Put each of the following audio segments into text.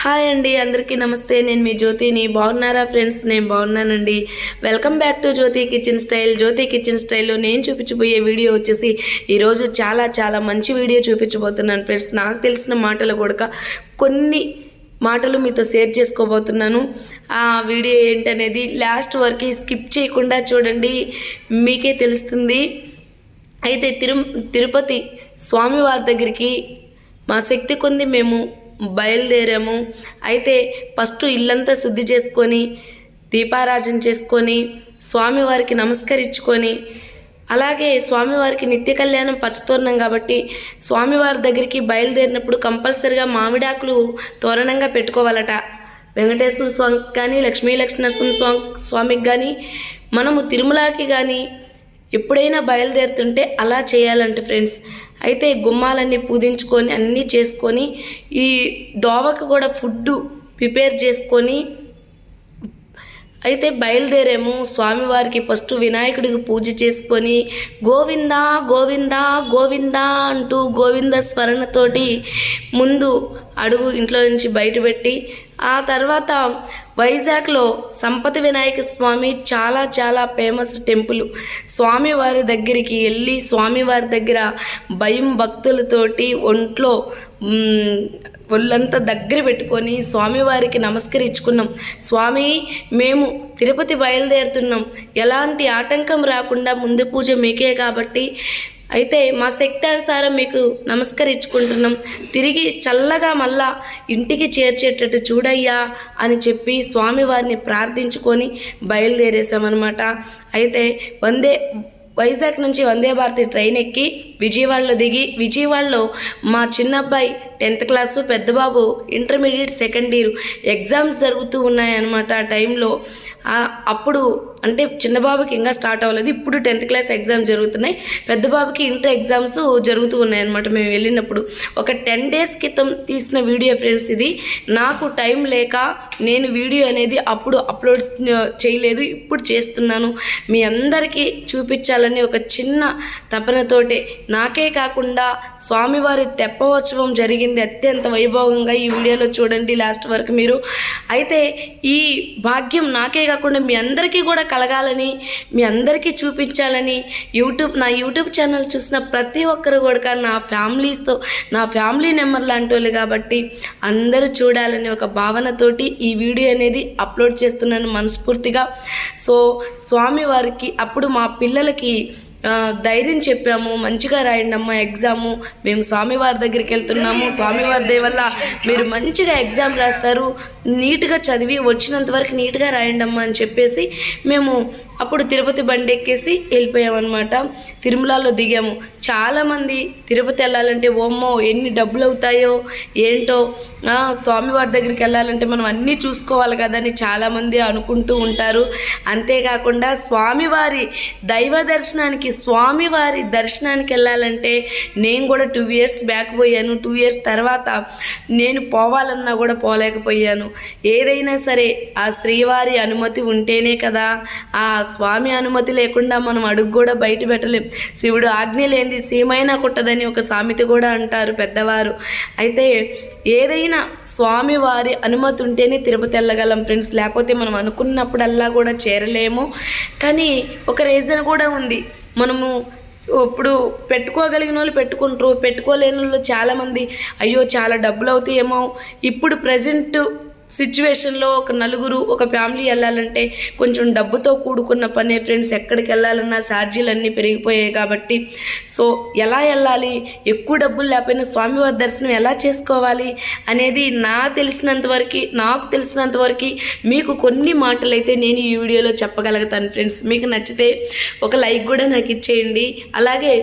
Hi అండి అందరికీ నమస్తే. నేను మీ జ్యోతిని. బాగున్నారా ఫ్రెండ్స్? నేను బాగున్నానండి. Welcome back to Jyothi kitchen style. Jyothi kitchen స్టైల్లో నేను చూపించబోయే వీడియో వచ్చేసి ఈరోజు చాలా చాలా మంచి వీడియో చూపించబోతున్నాను ఫ్రెండ్స్. నాకు తెలిసిన మాటలు కూడా కొన్ని మాటలు మీతో షేర్ చేసుకోబోతున్నాను. ఆ వీడియో ఏంటనేది లాస్ట్ వరకు స్కిప్ చేయకుండా చూడండి. మీకే తెలుస్తుంది. అయితే తిరు తిరుపతి స్వామివారి దగ్గరికి మా శక్తి కొంది మేము బయలుదేరాము. అయితే ఫస్ట్ ఇల్లంతా శుద్ధి చేసుకొని దీపారాజన చేసుకొని స్వామివారికి నమస్కరించుకొని అలాగే స్వామివారికి నిత్య కళ్యాణం పచ్చతోరణం కాబట్టి స్వామివారి దగ్గరికి బయలుదేరినప్పుడు కంపల్సరిగా మామిడాకులు తోరణంగా పెట్టుకోవాలట. వెంకటేశ్వర స్వామికి కానీ లక్ష్మీ లక్ష్మీనరసింహ స్వామి స్వామికి కానీ మనము తిరుమలకి కానీ ఎప్పుడైనా బయలుదేరుతుంటే అలా చేయాలంట ఫ్రెండ్స్. అయితే గుమ్మాలన్నీ పూజించుకొని అన్నీ చేసుకొని ఈ దోవకు కూడా ఫుడ్ ప్రిపేర్ చేసుకొని అయితే బయలుదేరాము. స్వామివారికి ఫస్ట్ వినాయకుడికి పూజ చేసుకొని గోవిందా గోవిందా గోవిందా అంటూ గోవింద స్మరణతోటి ముందు అడుగు ఇంట్లో నుంచి బయటపెట్టి ఆ తర్వాత వైజాగ్లో సంపతి వినాయక స్వామి చాలా చాలా ఫేమస్ టెంపుల్. స్వామివారి దగ్గరికి వెళ్ళి స్వామివారి దగ్గర భయం భక్తులతోటి ఒంట్లో ఒళ్ళంతా దగ్గర పెట్టుకొని స్వామివారికి నమస్కరించుకున్నాం. స్వామి మేము తిరుపతి బయలుదేరుతున్నాం. ఎలాంటి ఆటంకం రాకుండా ముందు పూజ మీకే కాబట్టి అయితే మా శక్తి అనుసారం మీకు నమస్కరించుకుంటున్నాం. తిరిగి చల్లగా మళ్ళా ఇంటికి చేర్చేటట్టు చూడయ్యా అని చెప్పి స్వామివారిని ప్రార్థించుకొని బయలుదేరేసామన్నమాట అయితే వందే వైజాగ్ నుంచి వందే భారతి ట్రైన్ ఎక్కి విజయవాడలో దిగి విజయవాడలో మా చిన్నబ్బాయి టెన్త్ క్లాసు పెద్ద బాబు ఇంటర్మీడియట్ సెకండ్ ఇయర్ ఎగ్జామ్స్ జరుగుతూ ఉన్నాయన్నమాట ఆ టైంలో. అప్పుడు అంటే చిన్న బాబుకి ఇంకా స్టార్ట్ అవ్వలేదు. ఇప్పుడు టెన్త్ క్లాస్ ఎగ్జామ్స్ జరుగుతున్నాయి. పెద్ద బాబుకి ఇంటర్ ఎగ్జామ్స్ జరుగుతూ ఉన్నాయన్నమాట మేము వెళ్ళినప్పుడు. ఒక టెన్ డేస్ క్రితం తీసిన వీడియో ఫ్రెండ్స్ ఇది. నాకు టైం లేక నేను వీడియో అనేది అప్పుడు అప్లోడ్ చేయలేదు. ఇప్పుడు చేస్తున్నాను. మీ అందరికీ చూపించాలని ఒక చిన్న తపనతోటే. నాకే కాకుండా స్వామివారి తెప్పవోత్సవం జరిగింది. అత్యంత వైభవంగా ఈ వీడియోలో చూడండి లాస్ట్ వరకు మీరు. అయితే ఈ భాగ్యం నాకే కాకుండా మీ అందరికీ కూడా కలగాలని మీ అందరికీ చూపించాలని యూట్యూబ్ నా యూట్యూబ్ ఛానల్ చూసిన ప్రతి ఒక్కరు కూడా నా ఫ్యామిలీస్తో నా ఫ్యామిలీ నెంబర్ లాంటి వాళ్ళు కాబట్టి అందరూ చూడాలని ఒక భావనతోటి ఈ వీడియో అనేది అప్లోడ్ చేస్తున్నాను మనస్ఫూర్తిగా. సో స్వామివారికి అప్పుడు మా పిల్లలకి ధైర్యం చెప్పాము మంచిగా రాయండి అమ్మ ఎగ్జాము మేము స్వామివారి దగ్గరికి వెళ్తున్నాము. స్వామివారి దయ వల్ల మీరు మంచిగా ఎగ్జామ్ రాస్తారు. నీట్గా చదివి వచ్చినంత వరకు నీట్గా రాయండి అమ్మ అని చెప్పేసి మేము అప్పుడు తిరుపతి బండి ఎక్కేసి వెళ్ళిపోయామన్నమాట. తిరుమలలో దిగాము. చాలామంది తిరుపతి వెళ్ళాలంటే ఓమ్మో ఎన్ని డబ్బులు అవుతాయో ఏంటో స్వామివారి దగ్గరికి వెళ్ళాలంటే మనం అన్నీ చూసుకోవాలి కదని చాలామంది అనుకుంటూ ఉంటారు. అంతేకాకుండా స్వామివారి దైవ దర్శనానికి స్వామివారి దర్శనానికి వెళ్ళాలంటే నేను కూడా టూ ఇయర్స్ బ్యాక్ పోయాను. టూ ఇయర్స్ తర్వాత నేను పోవాలన్నా కూడా పోలేకపోయాను. ఏదైనా సరే ఆ శ్రీవారి అనుమతి ఉంటేనే కదా ఆ స్వామి అనుమతి లేకుండా మనం అడుగు కూడా బయట పెట్టలేం. శివుడు ఆజ్ఞ లేనిది సీమైనా కుట్టదని ఒక సామెత కూడా అంటారు పెద్దవారు. అయితే ఏదైనా స్వామి వారి అనుమతి ఉంటేనే తిరుపతి వెళ్ళగలం ఫ్రెండ్స్. లేకపోతే మనం అనుకున్నప్పుడల్లా కూడా చేరలేము. కానీ ఒక రీజన్ కూడా ఉంది. మనము ఇప్పుడు పెట్టుకోగలిగిన వాళ్ళు పెట్టుకుంటారు. పెట్టుకోలేని వాళ్ళు చాలామంది అయ్యో చాలా డబ్బులు అవుతాయేమో. ఇప్పుడు ప్రజెంట్ సిచ్యువేషన్లో ఒక నలుగురు ఒక ఫ్యామిలీ వెళ్ళాలంటే కొంచెం డబ్బుతో కూడుకున్న పనే ఫ్రెండ్స్ ఎక్కడికి వెళ్ళాలన్నా ఛార్జీలు అన్నీ పెరిగిపోయాయి కాబట్టి. సో ఎలా వెళ్ళాలి? ఎక్కువ డబ్బులు లేకపోయినా స్వామివారి దర్శనం ఎలా చేసుకోవాలి? అనేది నా తెలిసినంత వరకు నాకు తెలిసినంతవరకు మీకు కొన్ని మాటలు అయితే నేను ఈ వీడియోలో చెప్పగలుగుతాను ఫ్రెండ్స్ మీకు నచ్చితే ఒక లైక్ కూడా నాకు ఇచ్చేయండి. అలాగే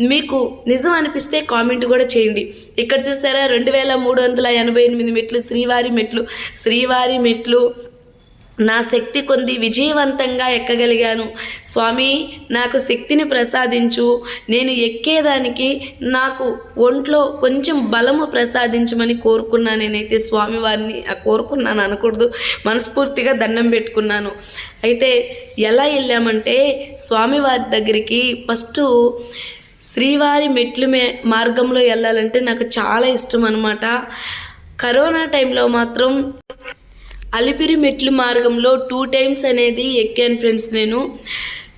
మీకు నిజం అనిపిస్తే కామెంట్ కూడా చేయండి. ఇక్కడ చూసారా? రెండు వేల మూడు వందల ఎనభై ఎనిమిది మెట్లు శ్రీవారి మెట్లు. శ్రీవారి మెట్లు. నా శక్తి కొంది విజయవంతంగా ఎక్కగలిగాను. స్వామి నాకు శక్తిని ప్రసాదించు. నేను ఎక్కేదానికి నాకు ఒంట్లో కొంచెం బలము ప్రసాదించమని కోరుకున్నాను నేనైతే స్వామివారిని ఆ కోరుకున్నాను అనకూడదు. మనస్ఫూర్తిగా దండం పెట్టుకున్నాను. అయితే ఎలా వెళ్ళామంటే స్వామివారి దగ్గరికి ఫస్ట్ శ్రీవారి మెట్లు మే మార్గంలో వెళ్ళాలంటే నాకు చాలా ఇష్టం అనమాట కరోనా టైంలో మాత్రం అలిపిరి మెట్లు మార్గంలో టూ టైమ్స్ అనేది ఎక్కాను ఫ్రెండ్స్ నేను.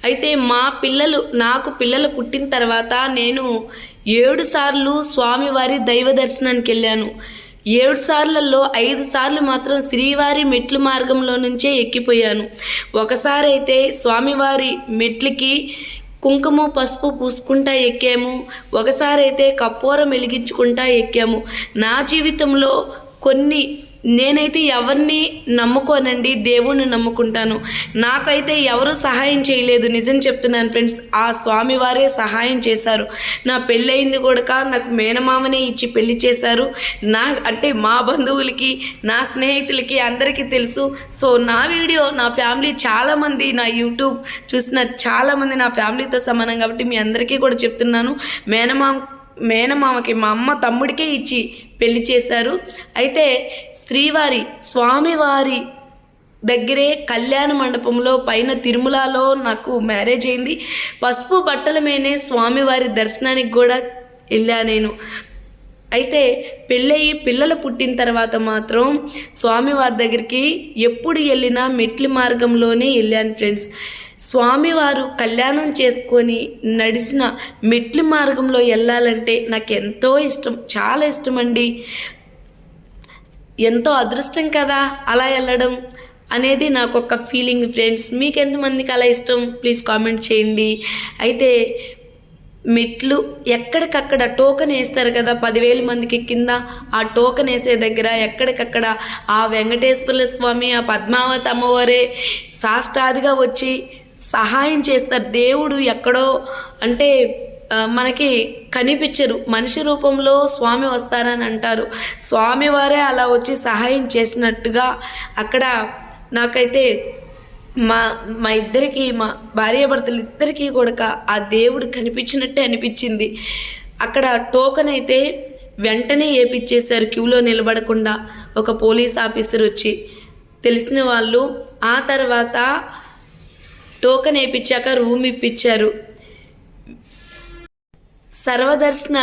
అయితే మా పిల్లలు నాకు పిల్లలు పుట్టిన తర్వాత నేను ఏడు సార్లు స్వామివారి దైవ దర్శనానికి వెళ్ళాను. ఏడు సార్లలో ఐదు సార్లు మాత్రం శ్రీవారి మెట్లు మార్గంలో నుంచే ఎక్కిపోయాను. ఒకసారి అయితే స్వామివారి మెట్లకి కుంకుమ పసుపు పూసుకుంటా ఎక్కాము. ఒకసారి అయితే కప్పూరం వెలిగించుకుంటా ఎక్కాము. నా జీవితంలో కొన్ని నేనైతే ఎవరిని నమ్ముకోనండి దేవుణ్ణి నమ్ముకుంటాను. నాకైతే ఎవరు సహాయం చేయలేదు నిజం చెప్తున్నాను ఫ్రెండ్స్. ఆ స్వామివారే సహాయం చేశారు. నా పెళ్ళయింది కూడా నాకు మేనమామనే ఇచ్చి పెళ్ళి చేశారు. నా అంటే మా బంధువులకి నా స్నేహితులకి అందరికీ తెలుసు. సో నా వీడియో నా ఫ్యామిలీ చాలామంది నా యూట్యూబ్ చూసిన చాలామంది నా ఫ్యామిలీతో సమానం కాబట్టి మీ అందరికీ కూడా చెప్తున్నాను. మేనమామ మేనమామకి మా అమ్మ తమ్ముడికే ఇచ్చి పెళ్ళి చేశారు. అయితే శ్రీవారి స్వామివారి దగ్గరే కళ్యాణ మండపంలో పైన తిరుమలలో నాకు మ్యారేజ్ అయింది. పసుపు బట్టల మీదనే స్వామివారి దర్శనానికి కూడా వెళ్ళా నేను. అయితే పెళ్ళయి పిల్లలు పుట్టిన తర్వాత మాత్రం స్వామివారి దగ్గరికి ఎప్పుడు వెళ్ళినా మెట్లి మార్గంలోనే వెళ్ళాను ఫ్రెండ్స్. స్వామివారు కళ్యాణం చేసుకొని నడిచిన మెట్లు మార్గంలో వెళ్ళాలంటే నాకు ఎంతో ఇష్టం చాలా ఇష్టం అండి ఎంతో అదృష్టం కదా అలా వెళ్ళడం అనేది నాకు ఒక ఫీలింగ్ ఫ్రెండ్స్. మీకు ఎంతమందికి అలా ఇష్టం? ప్లీజ్ కామెంట్ చేయండి. అయితే మెట్లు ఎక్కడికక్కడ టోకెన్ వేస్తారు కదా పదివేల మందికి కింద ఆ టోకన్ వేసే దగ్గర ఎక్కడికక్కడ ఆ వెంకటేశ్వర స్వామి ఆ పద్మావతి అమ్మవారే సాష్టాదిగా వచ్చి సహాయం చేస్తారు. దేవుడు ఎక్కడో అంటే మనకి కనిపించరు. మనిషి రూపంలో స్వామి వస్తారని అంటారు. స్వామివారే అలా వచ్చి సహాయం చేసినట్టుగా అక్కడ నాకైతే మా మా ఇద్దరికి మా భార్యాభర్తలు ఇద్దరికీ కూడా ఆ దేవుడు కనిపించినట్టే అనిపించింది. అక్కడ టోకెన్ అయితే వెంటనే ఏపిచ్చేశారు. క్యూలో నిలబడకుండా ఒక పోలీస్ ఆఫీసర్ వచ్చి తెలిసిన వాళ్ళు ఆ తర్వాత టోకెన్ వేయించాక రూమ్ ఇప్పించారు. సర్వదర్శన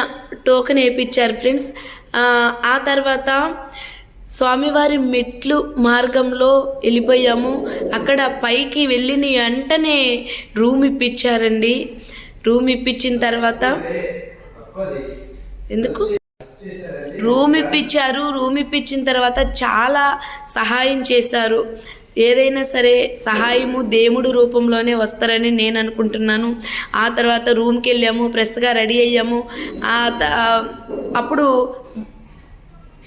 టోకెన్ వేయించారు ఫ్రెండ్స్. ఆ తర్వాత స్వామివారి మెట్లు మార్గంలో వెళ్ళిపోయాము. అక్కడ పైకి వెళ్ళిన వెంటనే రూమ్ ఇప్పించారండి. రూమ్ ఇప్పించిన తర్వాత ఎందుకు? రూమ్ ఇప్పించారు. రూమ్ ఇప్పించిన తర్వాత చాలా సహాయం చేశారు. ఏదైనా సరే సహాయము దేవుడు రూపంలోనే వస్తారని నేను అనుకుంటున్నాను. ఆ తర్వాత రూమ్కి వెళ్ళాము ఫ్రెష్గా రెడీ అయ్యాము. అప్పుడు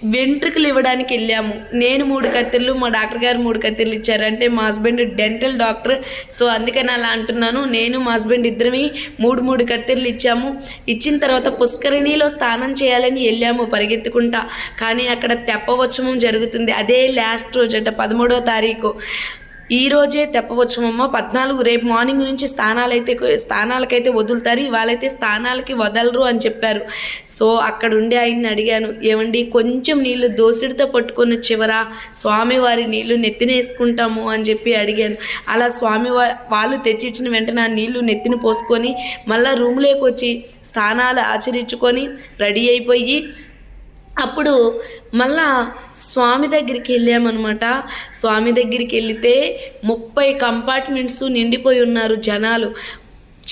వెంట్రుకలు ఇవ్వడానికి వెళ్ళాము. నేను మూడు కత్తిర్లు మా డాక్టర్ గారు మూడు కత్తిర్లు ఇచ్చారంటే మా హస్బెండ్ డెంటల్ డాక్టర్. సో అందుకని అలా అంటున్నాను. నేను మా హస్బెండ్ ఇద్దరమే మూడు మూడు కత్తిర్లు ఇచ్చాము. ఇచ్చిన తర్వాత పుష్కరిణిలో స్నానం చేయాలని వెళ్ళాము పరిగెత్తుకుంటా. కానీ అక్కడ తెప్పవచ్చమం జరుగుతుంది. అదే లాస్ట్ రోజు అంటే పదమూడవ తారీఖు. ఈ రోజే తెప్పవచ్చమమ్మ పద్నాలుగు రేపు మార్నింగ్ నుంచి స్థానాలైతే స్థానాలకైతే వదులుతారు. ఇవాళైతే స్థానాలకి వదలరు అని చెప్పారు. సో అక్కడ ఉండి ఆయన్ని అడిగాను. ఏమండి కొంచెం నీళ్ళు దోసిడితో పట్టుకున్న చివర స్వామివారి నీళ్ళు నెత్తినేసుకుంటాము అని చెప్పి అడిగాను. అలా స్వామి వాళ్ళు తెచ్చిచ్చిన వెంటనే ఆ నీళ్ళు నెత్తిన పోసుకొని మళ్ళీ రూమ్లోకి వచ్చి స్థానాలు ఆచరించుకొని రెడీ అయిపోయి అప్పుడు మళ్ళా స్వామి దగ్గరికి వెళ్ళామన్నమాట. స్వామి దగ్గరికి వెళితే ముప్పై కంపార్ట్మెంట్స్ నిండిపోయి ఉన్నారు జనాలు.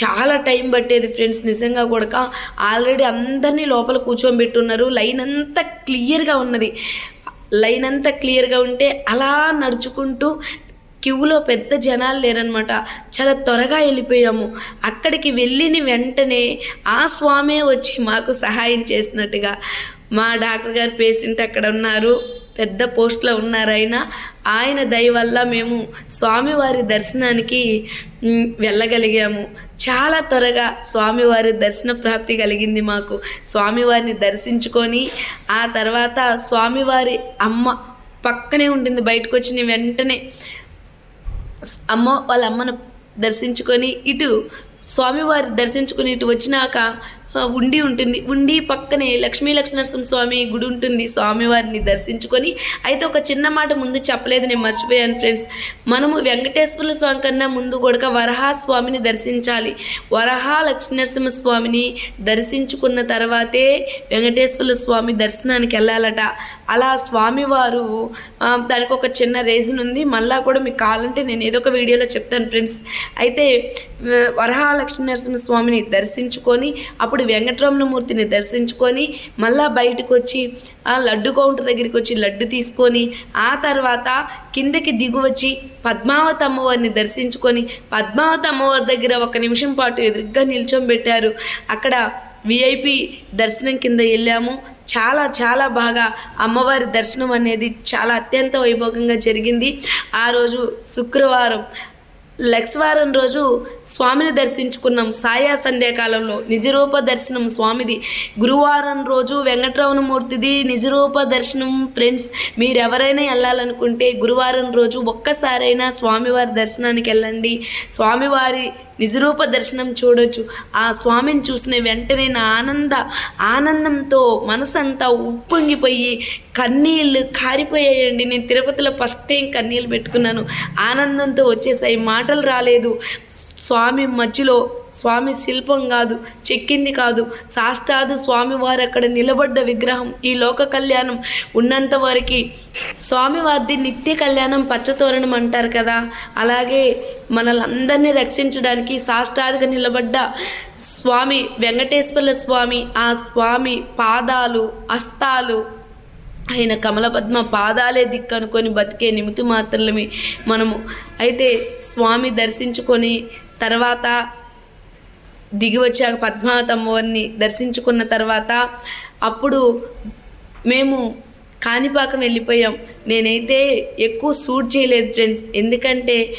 చాలా టైం పట్టేది ఫ్రెండ్స్ నిజంగా కూడా ఆల్రెడీ అందరినీ లోపల కూర్చోబెట్టున్నారు లైన్ అంతా క్లియర్గా ఉన్నది. లైన్ అంతా క్లియర్గా ఉంటే అలా నడుచుకుంటూ క్యూలో పెద్ద జనాలు లేరనమాట చాలా త్వరగా వెళ్ళిపోయాము. అక్కడికి వెళ్ళిన వెంటనే ఆ స్వామే వచ్చి మాకు సహాయం చేసినట్టుగా మా డాక్టర్ గారు పేషెంట్ అక్కడ ఉన్నారు పెద్ద పోస్ట్లో ఉన్నారు ఆయన ఆయన దయ వల్ల మేము స్వామివారి దర్శనానికి వెళ్ళగలిగాము. చాలా త్వరగా స్వామివారి దర్శన ప్రాప్తి కలిగింది మాకు. స్వామివారిని దర్శించుకొని ఆ తర్వాత స్వామివారి అమ్మ పక్కనే ఉంటుంది బయటకు వచ్చిన వెంటనే అమ్మ వాళ్ళ అమ్మను దర్శించుకొని ఇటు స్వామివారి దర్శించుకుని ఇటు వచ్చినాక ఉండి ఉంటుంది. ఉండి పక్కనే లక్ష్మీ లక్ష్మీనరసింహ స్వామి గుడి ఉంటుంది. స్వామివారిని దర్శించుకొని అయితే ఒక చిన్న మాట ముందు చెప్పలేదు నేను మర్చిపోయాను ఫ్రెండ్స్ మనము వెంకటేశ్వర స్వామి కన్నా ముందు కూడా వరహా స్వామిని దర్శించాలి. వరహా లక్ష్మీనరసింహ స్వామిని దర్శించుకున్న తర్వాతే వెంకటేశ్వర స్వామి దర్శనానికి వెళ్ళాలట. అలా స్వామివారు దానికి ఒక చిన్న రీజన్ ఉంది. మళ్ళా కూడా మీకు కావాలంటే నేను ఏదో ఒక వీడియోలో చెప్తాను ఫ్రెండ్స్ అయితే ఆ, వరహా లక్ష్మీనరసింహ స్వామిని దర్శించుకొని అప్పుడు వెంకటరమణమూర్తిని దర్శించుకొని మళ్ళా బయటకు వచ్చి ఆ లడ్డు కౌంటర్ దగ్గరికి వచ్చి లడ్డు తీసుకొని ఆ తర్వాత కిందకి దిగువచ్చి పద్మావతి అమ్మవారిని దర్శించుకొని పద్మావతి అమ్మవారి దగ్గర ఒక నిమిషం పాటు ఎదురుగ్గా నిల్చోబెట్టారు. అక్కడ విఐపి దర్శనం కింద వెళ్ళాము. చాలా చాలా బాగా అమ్మవారి దర్శనం అనేది చాలా అత్యంత వైభోగంగా జరిగింది. ఆ రోజు శుక్రవారం లక్స్వారం రోజు స్వామిని దర్శించుకున్నాం. సాయా సంధ్యాకాలంలో నిజరూప దర్శనం స్వామిది. గురువారం రోజు వెంకటరమణమూర్తిది నిజరూప దర్శనం. ఫ్రెండ్స్ మీరు ఎవరైనా వెళ్ళాలనుకుంటే గురువారం రోజు ఒక్కసారైనా స్వామివారి దర్శనానికి వెళ్ళండి. స్వామివారి నిజరూప దర్శనం చూడొచ్చు. ఆ స్వామిని చూసిన వెంటనే నా ఆనంద ఆనందంతో మనసంతా ఉప్పొంగిపోయి కన్నీళ్ళు కారిపోయాయండి. నేను తిరుపతిలో ఫస్ట్ టైం కన్నీళ్ళు పెట్టుకున్నాను. ఆనందంతో వచ్చేసాయి. మాటలు రాలేదు. స్వామి మధ్యలో స్వామి శిల్పం కాదు చెక్కింది కాదు. సాష్టాదు స్వామివారు అక్కడ నిలబడ్డ విగ్రహం ఈ లోక కళ్యాణం. ఉన్నంత వరకు స్వామివారిది నిత్య కళ్యాణం పచ్చతోరణం అంటారు కదా. అలాగే మనలందరినీ రక్షించడానికి సాష్టాదిగా నిలబడ్డ స్వామి వెంకటేశ్వర్ల స్వామి ఆ స్వామి పాదాలు హస్తాలు ఆయన కమలపద్మ పాదాలే దిక్కు అనుకొని బతికే నిమితి మాత్రమే మనము అయితే స్వామి దర్శించుకొని తర్వాత దిగి వచ్చాక పద్మావతి దర్శించుకున్న తర్వాత అప్పుడు మేము కాణిపాకం వెళ్ళిపోయాం. నేనైతే ఎక్కువ సూట్ చేయలేదు ఫ్రెండ్స్. ఎందుకంటే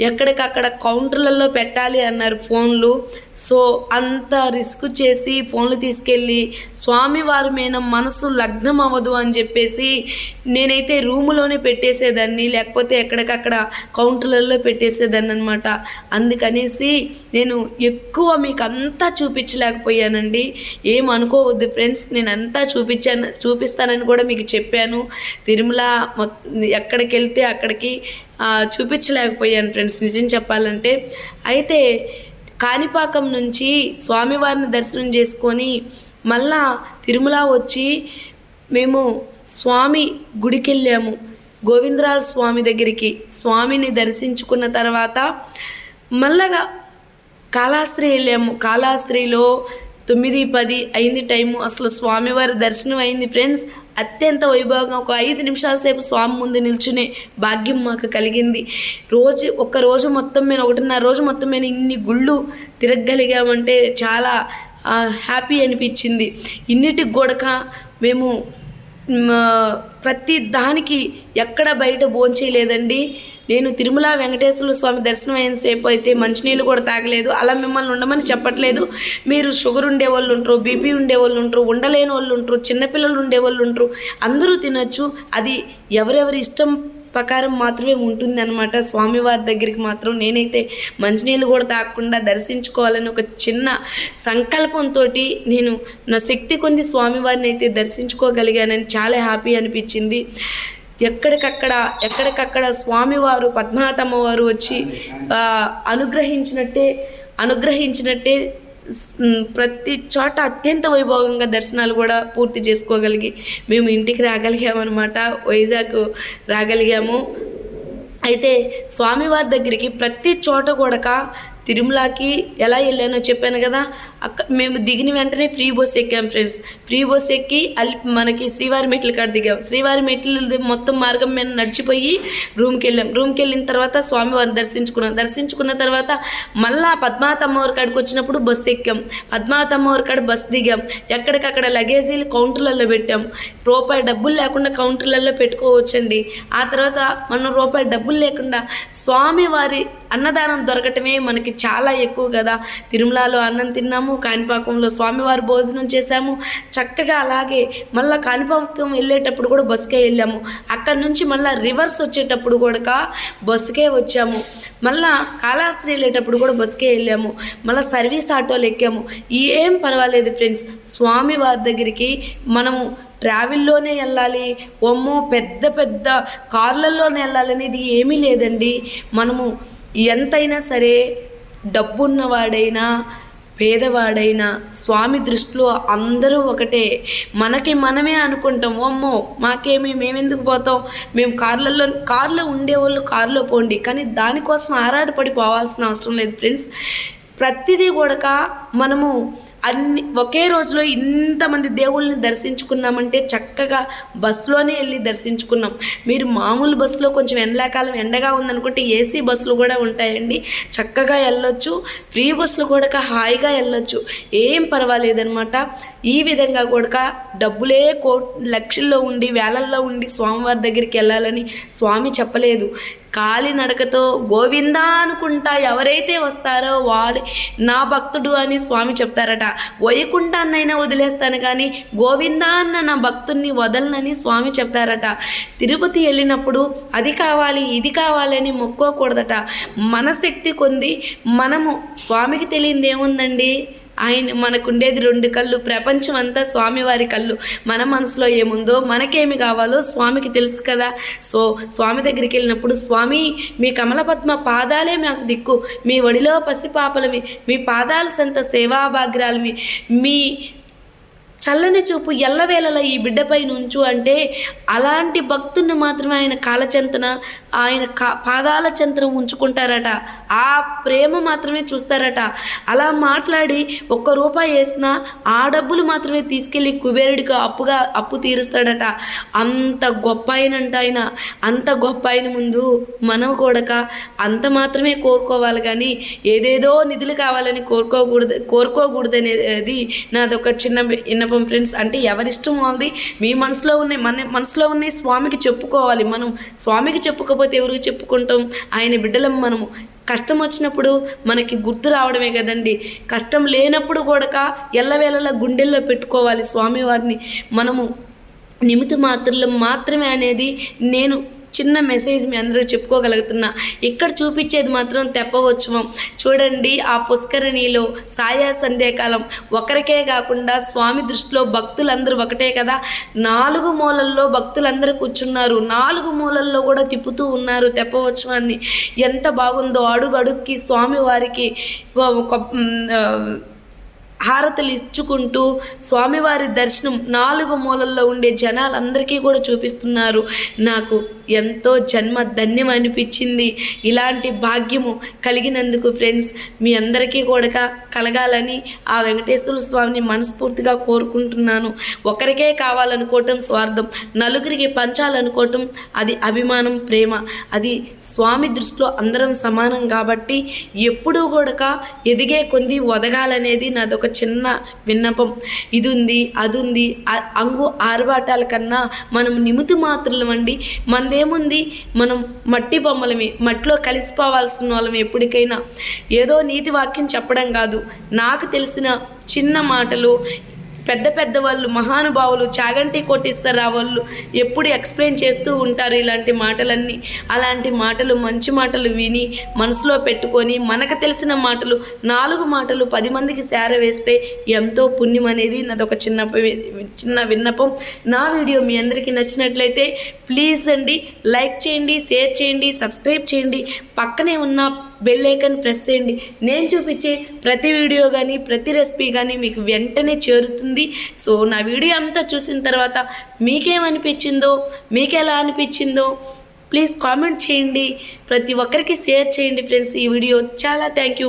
ఎక్కడికక్కడ కౌంటర్లలో పెట్టాలి అన్నారు ఫోన్లు. సో అంత రిస్క్ చేసి ఫోన్లు తీసుకెళ్ళి స్వామివారి మీద మనసు లగ్నం అవ్వదు అని చెప్పేసి నేనైతే రూములోనే పెట్టేసేదాన్ని లేకపోతే ఎక్కడికక్కడ కౌంటర్లలో పెట్టేసేదాన్ని అనమాట అందుకనేసి నేను ఎక్కువ మీకు అంతా చూపించలేకపోయానండి. ఏం అనుకోవద్దు ఫ్రెండ్స్ నేను అంతా చూపించాను చూపిస్తానని కూడా మీకు చెప్పాను. తిరుమల మొత్తం ఎక్కడికి వెళ్తే అక్కడికి చూపించలేకపోయాను ఫ్రెండ్స్. నిజం చెప్పాలంటే అయితే కాణిపాకం నుంచి స్వామివారిని దర్శనం చేసుకొని మళ్ళా తిరుమల వచ్చి మేము స్వామి గుడికి వెళ్ళాము గోవిందరాల స్వామి దగ్గరికి స్వామిని దర్శించుకున్న తర్వాత మళ్ళగా కాళాస్త్రి వెళ్ళాము. కాళాస్త్రిలో తొమ్మిది పది అయింది టైము. అసలు స్వామివారి దర్శనం అయింది ఫ్రెండ్స్. అత్యంత వైభవంగా ఒక ఐదు నిమిషాల సేపు స్వామి ముందు నిల్చునే భాగ్యం మాకు కలిగింది. రోజు ఒక రోజు మొత్తం మేము ఒకటిన్నర రోజు మొత్తం మేము ఇన్ని గుళ్ళు తిరగగలిగామంటే చాలా హ్యాపీ అనిపించింది. ఇన్నిటికి గొడక మేము ప్రతి దానికి ఎక్కడ బయట భోంచేయలేదండి. నేను తిరుమల వెంకటేశ్వర స్వామి దర్శనం అయిన సేపు అయితే మంచినీళ్ళు కూడా తాగలేదు. అలా మిమ్మల్ని ఉండమని చెప్పట్లేదు. మీరు షుగర్ ఉండే వాళ్ళు ఉంటారు బీపీ ఉండే వాళ్ళు ఉంటారు ఉండలేని వాళ్ళు ఉంటారు చిన్నపిల్లలు ఉండే వాళ్ళు ఉంటారు అందరూ తినొచ్చు. అది ఎవరెవరి ఇష్టం ప్రకారం మాత్రమే ఉంటుంది అనమాట స్వామివారి దగ్గరికి మాత్రం నేనైతే మంచినీళ్ళు కూడా తాగకుండా దర్శించుకోవాలని ఒక చిన్న సంకల్పంతో నేను నా శక్తి కొంది స్వామివారిని అయితే దర్శించుకోగలిగానని చాలా హ్యాపీ అనిపించింది. ఎక్కడికక్కడ ఎక్కడికక్కడ స్వామివారు పద్మావతమ్మ వారు వచ్చి అనుగ్రహించినట్టే అనుగ్రహించినట్టే ప్రతి చోట అత్యంత వైభవంగా దర్శనాలు కూడా పూర్తి చేసుకోగలిగి మేము ఇంటికి రాగలిగామన్నమాట. వైజాగ్ రాగలిగాము. అయితే స్వామివారి దగ్గరికి ప్రతి చోట కూడా తిరుమలకి ఎలా వెళ్ళానో చెప్పాను కదా అక్క మేము దిగిన వెంటనే ఫ్రీ బస్ ఎక్కాం ఫ్రెండ్స్. ఫ్రీ బస్ ఎక్కి అల్ మనకి శ్రీవారి మెట్ల కాడ దిగాం. శ్రీవారి మెట్లు మొత్తం మార్గం మీద నడిచిపోయి రూమ్కి వెళ్ళాం రూమ్కి వెళ్ళిన తర్వాత స్వామివారిని దర్శించుకున్నాం. దర్శించుకున్న తర్వాత మళ్ళా పద్మావతి అమ్మవారి కాడికి వచ్చినప్పుడు బస్ ఎక్కాం. పద్మావతి అమ్మవారి కాడ బస్ దిగాం. ఎక్కడికక్కడ లగేజీలు కౌంటర్లలో పెట్టాం. రూపాయి డబ్బులు లేకుండా కౌంటర్లలో పెట్టుకోవచ్చండి. ఆ తర్వాత మనం రూపాయి డబ్బులు లేకుండా స్వామివారి అన్నదానం దొరకటమే మనకి చాలా ఎక్కువ కదా. తిరుమలలో అన్నం తిన్నాము కాణిపాకంలో స్వామివారి భోజనం చేశాము. చక్కగా అలాగే మళ్ళీ కాణిపాకం వెళ్ళేటప్పుడు కూడా బస్సుకే వెళ్ళాము. అక్కడ నుంచి మళ్ళీ రివర్స్ వచ్చేటప్పుడు కూడా బస్సుకే వచ్చాము. మళ్ళా కాళహస్తి వెళ్ళేటప్పుడు కూడా బస్సుకే వెళ్ళాము. మళ్ళీ సర్వీస్ ఆటోలు ఎక్కాము. ఏం పర్వాలేదు ఫ్రెండ్స్. స్వామి వారి దగ్గరికి మనము ట్రావెల్లోనే వెళ్ళాలి. ఒమ్మో పెద్ద పెద్ద కార్లలోనే వెళ్ళాలనేది ఏమీ లేదండి. మనము ఎంతైనా సరే డబ్బున్నవాడైనా పేదవాడైనా స్వామి దృష్టిలో అందరూ ఒకటే. మనకి మనమే అనుకుంటాం అమ్మో మాకేమి మేమెందుకు పోతాం? మేము కార్లలో కార్లో ఉండేవాళ్ళు కారులో పోండి. కానీ దానికోసం ఆరాటపడి పోవాల్సిన అవసరం లేదు ఫ్రెండ్స్. ప్రతిదీ కూడా మనము అన్ని ఒకే రోజులో ఇంతమంది దేవుళ్ళని దర్శించుకున్నామంటే చక్కగా బస్సులోనే వెళ్ళి దర్శించుకున్నాం. మీరు మామూలు బస్సులో కొంచెం ఎండాకాలం ఎండగా ఉందనుకుంటే ఏసీ బస్సులు కూడా ఉంటాయండి. చక్కగా వెళ్ళొచ్చు ఫ్రీ బస్సులు కూడా హాయిగా వెళ్ళొచ్చు ఏం పర్వాలేదనమాట. ఈ విధంగా కూడా డబ్బులే కో లక్షల్లో ఉండి వేలల్లో ఉండి స్వామివారి దగ్గరికి వెళ్ళాలని స్వామి చెప్పలేదు. కాలినడకతో గోవిందా అనుకుంటా ఎవరైతే వస్తారో వాడి నా భక్తుడు అని స్వామి చెప్తారట. వైకుంఠాన్నైనా వదిలేస్తాను కానీ గోవిందా అన్న నా భక్తుడిని వదలనని స్వామి చెప్తారట. తిరుపతి వెళ్ళినప్పుడు అది కావాలి ఇది కావాలి అని మొక్కోకూడదట మన శక్తి కొంది. మనము స్వామికి తెలియంది ఏముందండి? ఆయన మనకుండేది రెండు కళ్ళు. ప్రపంచం అంతా స్వామివారి కళ్ళు. మన మనసులో ఏముందో మనకేమి కావాలో స్వామికి తెలుసు కదా. సో స్వామి దగ్గరికి వెళ్ళినప్పుడు స్వామి మీ కమలపద్మ పాదాలే మాకు దిక్కు. మీ ఒడిలో పసిపాపలమి మీ పాదాల సంత సేవాభాగ్రాలమి మీ చల్లని చూపు ఎల్లవేళలా ఈ బిడ్డపై నుంచు. అంటే అలాంటి భక్తుని మాత్రమే ఆయన కాలచెంతన ఆయన కా పాదాల చంద్రం ఉంచుకుంటారట. ఆ ప్రేమ మాత్రమే చూస్తారట. అలా మాట్లాడి ఒక్క రూపాయి వేసినా ఆ డబ్బులు మాత్రమే తీసుకెళ్ళి కుబేరుడికి అప్పుగా అప్పు తీరుస్తాడట. అంత గొప్ప ఆయనంట ఆయన. అంత గొప్ప ఆయన ముందు మనం కూడక అంత మాత్రమే కోరుకోవాలి కానీ ఏదేదో నిధులు కావాలని కోరుకోకూడదు కోరుకోకూడదనేది నాదొక చిన్న విన్నపం ఫ్రెండ్స్. అంటే ఎవరిష్టం వాళ్ళది? మీ మనసులో ఉన్నాయి మన మనసులో ఉన్నాయి స్వామికి చెప్పుకోవాలి మనం. స్వామికి లేకపోతే ఎవరికి చెప్పుకుంటాం? ఆయన బిడ్డలం మనము. కష్టం వచ్చినప్పుడు మనకి గుర్తు రావడమే కదండి. కష్టం లేనప్పుడు కూడా ఎల్లవేళలా గుండెల్లో పెట్టుకోవాలి స్వామివారిని. మనము నిమిత మాత్రలు మాత్రమే అనేది నేను చిన్న మెసేజ్ మీ అందరూ చెప్పుకోగలుగుతున్నా. ఇక్కడ చూపించేది మాత్రం తెప్పవచ్చవం. చూడండి ఆ పుష్కరిణిలో సాయా సంధ్యాకాలం. ఒకరికే కాకుండా స్వామి దృష్టిలో భక్తులందరూ ఒకటే కదా. నాలుగు మూలల్లో భక్తులందరూ కూర్చున్నారు. నాలుగు మూలల్లో కూడా తిప్పుతూ ఉన్నారు తెప్పవచ్చవాన్ని. ఎంత బాగుందో అడుగు అడుగుకి స్వామి వారికి ఒక హారతలు ఇచ్చుకుంటూ స్వామివారి దర్శనం నాలుగు మూలల్లో ఉండే జనాలందరికీ కూడా చూపిస్తున్నారు. నాకు ఎంతో జన్మ ధన్యం అనిపించింది. ఇలాంటి భాగ్యము కలిగినందుకు ఫ్రెండ్స్ మీ అందరికీ కూడా కలగాలని ఆ వెంకటేశ్వర స్వామిని మనస్ఫూర్తిగా కోరుకుంటున్నాను. ఒకరికే కావాలనుకోవటం స్వార్థం నలుగురికి పంచాలనుకోవటం అది అభిమానం ప్రేమ. అది స్వామి దృష్టిలో అందరం సమానం కాబట్టి ఎప్పుడూ కూడా ఎదిగే కొంది ఒదగాలనేది నాదొక చిన్న విన్నపం. ఇది ఉంది అది ఉంది అంగు ఆర్భాటాల కన్నా మనం నిమితి మాత్రలు అండి మనదేముంది మనం మట్టి బొమ్మలమి మట్టిలో కలిసిపోవాల్సిన వాళ్ళం ఎప్పటికైనా. ఏదో నీతి వాక్యం చెప్పడం కాదు. నాకు తెలిసిన చిన్న మాటలు పెద్ద పెద్ద వాళ్ళు మహానుభావులు చాగంటి కొట్టిస్తారా వాళ్ళు ఎప్పుడు ఎక్స్ప్లెయిన్ చేస్తూ ఉంటారు ఇలాంటి మాటలన్నీ. అలాంటి మాటలు మంచి మాటలు విని మనసులో పెట్టుకొని మనకు తెలిసిన మాటలు నాలుగు మాటలు పది మందికి సేర వేస్తే ఎంతో పుణ్యం అనేది నాదొక చిన్న చిన్న విన్నపం. నా వీడియో మీ అందరికీ నచ్చినట్లయితే ప్లీజ్ అండి లైక్ చేయండి షేర్ చేయండి సబ్స్క్రైబ్ చేయండి. పక్కనే ఉన్న బెల్ ఐకాన్ ప్రెస్ చేయండి. నేను చూపించే ప్రతి వీడియో కానీ ప్రతి రెసిపీ కానీ మీకు వెంటనే చేరుతుంది. సో నా వీడియో అంతా చూసిన తర్వాత మీకేమనిపించిందో మీకు ఎలా అనిపించిందో ప్లీజ్ కామెంట్ చేయండి. ప్రతి ఒక్కరికి షేర్ చేయండి ఫ్రెండ్స్ ఈ వీడియో చాలా థ్యాంక్ యూ